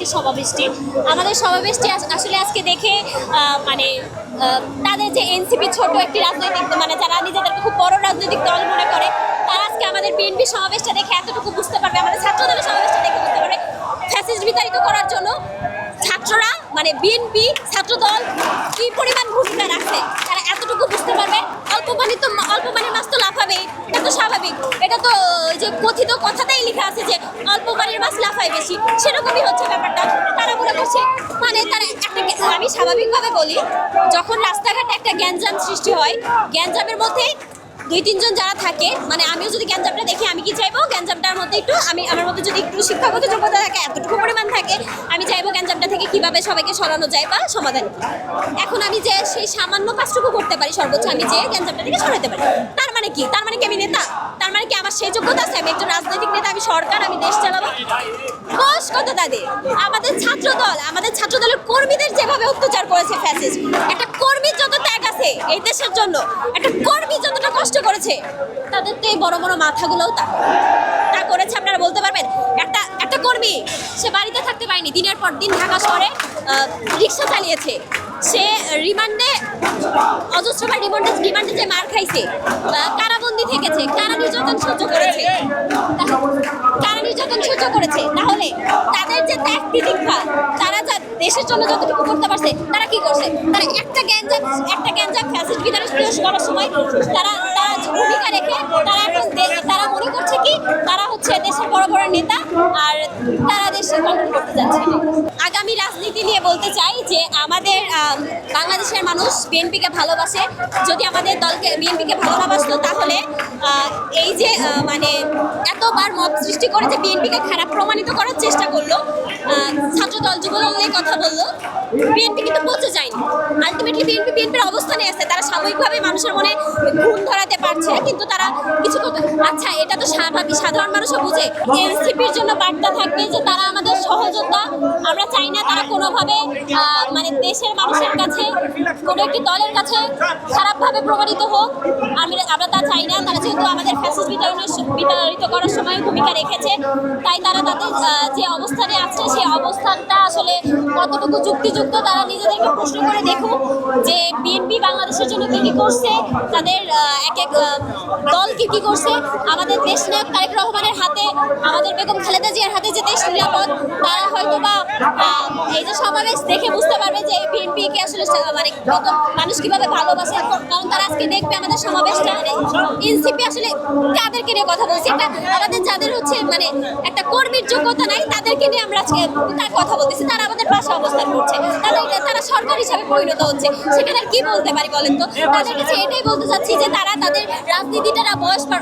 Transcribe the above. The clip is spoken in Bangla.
আজকে সমাবেশটি। আমাদের সমাবেশটি আস- আসলে আজকে দেখে মানে তাদের যে এনসিপি ছোট একটি রাজনৈতিক মানে যারা নিজেদেরকে খুব বড় রাজনৈতিক দল মনে করে, তারা আজকে আমাদের বিএনপি সমাবেশটা দেখে এতটুকু বুঝতে পারবে, আমাদের ছাত্রদলের সমাবেশটা দেখে বুঝতে পারবে। ফ্যাসিস্ট বিতাড়িত করার জন্য ছাত্ররা মানে বিএনপি ছাত্রদল কি পরিমাণ ভূমিকা রাখছে, তারা এতটুকু বুঝতে পারবে। অল্প পানি তো অল্প পানির মাছ তো লাফাবে এটা তো স্বাভাবিক এটা তো যে কথিত কথাতেই লেখা আছে যে অল্প পানির মাছ লাফায় বেশি। সেরকমই হচ্ছে ব্যাপারটা। তারা মনে করছে মানে তারা একটা আমি স্বাভাবিকভাবে বলি, যখন রাস্তাঘাটে একটা গ্যাঞ্জাম সৃষ্টি হয়, গ্যাঞ্জামের মধ্যে দুই, তিনজন যারা থাকে মানে আমিও যদি গ্যাঞ্জামটা দেখি, আমি কি চাইব? গ্যাঞ্জামটার মধ্যে একটু, আমি, আমার মধ্যে যদি একটু শিক্ষাগত যোগ্যতা থাকে, এতটুকু পরিমাণ থাকে, আমি চাইব গ্যাঞ্জামটা থেকে কীভাবে সবাইকে সরানো যায় বা সমাধান এখন আমি যে সেই সামান্য কাজটুকু করতে পারি সর্বোচ্চ, আমি যে গ্যাঞ্জামটা থেকে সরাতে পারি। তার মানে কি? তার মানে কি আমি নেতা? আমার সেই যোগ্যতা আছে, আমি একজন রাজনৈতিক নেতা, আমি সরকার, আমি দেশ চালাবো। বয়স কত তাদের আমাদের ছাত্র দল আমাদের ছাত্র দলের কর্মীদের যেভাবে অত্যাচার করেছে ফ্যাসিস্ট একটা কর্মীর যত ত্যাগ আছে এই দেশের জন্য, একটা কর্মী যতটা কষ্ট করেছে তাদের তো এই বড় বড় মাথাগুলোও তা তা করেছে, আপনারা বলতে পারবেন। একটা একটা কর্মী, সে বাড়িতে থাকতে পারেনি, দিনের পর দিন ঢাকা শহরে রিক্সা চালিয়েছে। সে রিমান্ডে অজস্রবার রিমান্ডে রিমান্ডে যে মার খাইছে কারাবন্দি থেকেছে কারা নির্যাতন সহ্য করেছে। তারা নির্যাতন সহ্য করেছে। তাহলে তাদের যে ত্যাগ তিতিক্ষা, তারা যা দেশের জন্য যতটুকু করতে পারছে, তারা কি করছে? তারা একটা গ্যাঞ্জাম একটা গ্যাঞ্জাম ফ্যাসিস্ট বিধানে পেশ করার সময় তারা তারা ভূমিকা রেখে তারা এখন তারা মনে করছে কি? তারা হচ্ছে দেশের বড় বড় নেতা আর তারা দেশে কন্ট্রোল করতে যাচ্ছে। আগামী রাজনীতি নিয়ে বলতে চাই যে আমাদের বাংলাদেশের মানুষ বিএনপিকে ভালোবাসে। যদি আমাদের দলকে বিএনপিকে ভালো না বাসতো তাহলে এই যে মানে এতবার মত সৃষ্টি করে যে বিএনপিকে খারাপ প্রমাণিত করার চেষ্টা করল ছাত্রদল যুবদল নিয়ে কথা বলল, বিএনপি কিন্তু পৌঁছে যায়নি। আলটিমেটলি বিএনপি, বিএনপির অবস্থানে আছে। তারা সাময়িকভাবে মানুষের মনে ঘুম ধরাতে পারছে কিন্তু তারা কিছু আচ্ছা এটা তো স্বাভাবিক, সাধারণ মানুষও বুঝে। এনসিপির জন্য বার্তা থাকবে যে তারা আমাদের সহযোদ্ধা। আমরা চাই না তারা কোনোভাবে মানে দেশের মানুষের কাছে কোনো একটি দলের কাছে খারাপভাবে প্রমাণিত হোক, আমি আমরা তা চাই না। তারা যেহেতু আমাদের ফ্যাসিস বিতরণের বিতাড়িত করার সময় ভূমিকা রেখেছে, তাই তারা তাদের যে অবস্থানে আছে, সেই অবস্থানটা আসলে কতটুকু যুক্তিযুক্ত তারা নিজেদেরকে প্রশ্ন করে দেখুক যে বিএনপি বাংলাদেশের জন্য কী কি করছে, তাদের এক এক দল কি কী করছে। আমাদের দেশ নায়ক তারেক রহমানের হাতে, আমাদের বেগম খালেদা জিয়ার হাতে যে দেশ নিরাপদ, তারা হয়তো বা এই যে সমাবেশ দেখে বুঝতে পারবে যে বিএনপি কে আসলে মানে কত মানুষ কীভাবে ভালোবাসে কারণ তারা আজকে দেখবে আমাদের এনসিপি আসলে কাদেরকে নিয়ে কথা বলছি, এটা আমাদের যাদের হচ্ছে মানে একটা কর্মীর যোগ্যতা নাই, তাদেরকে নিয়ে আমরা আজকে তার কথা বলতেছি, তারা আমাদের পাশে অবস্থান করছে। তাদের তারা সরকার হিসাবে পরিণত হচ্ছে। সেখানে কি বলতে পারি বলেন তো? তাদের কাছে এটাই বলতে চাচ্ছি যে তারা তাদের রাজনীতিটা বয়স পার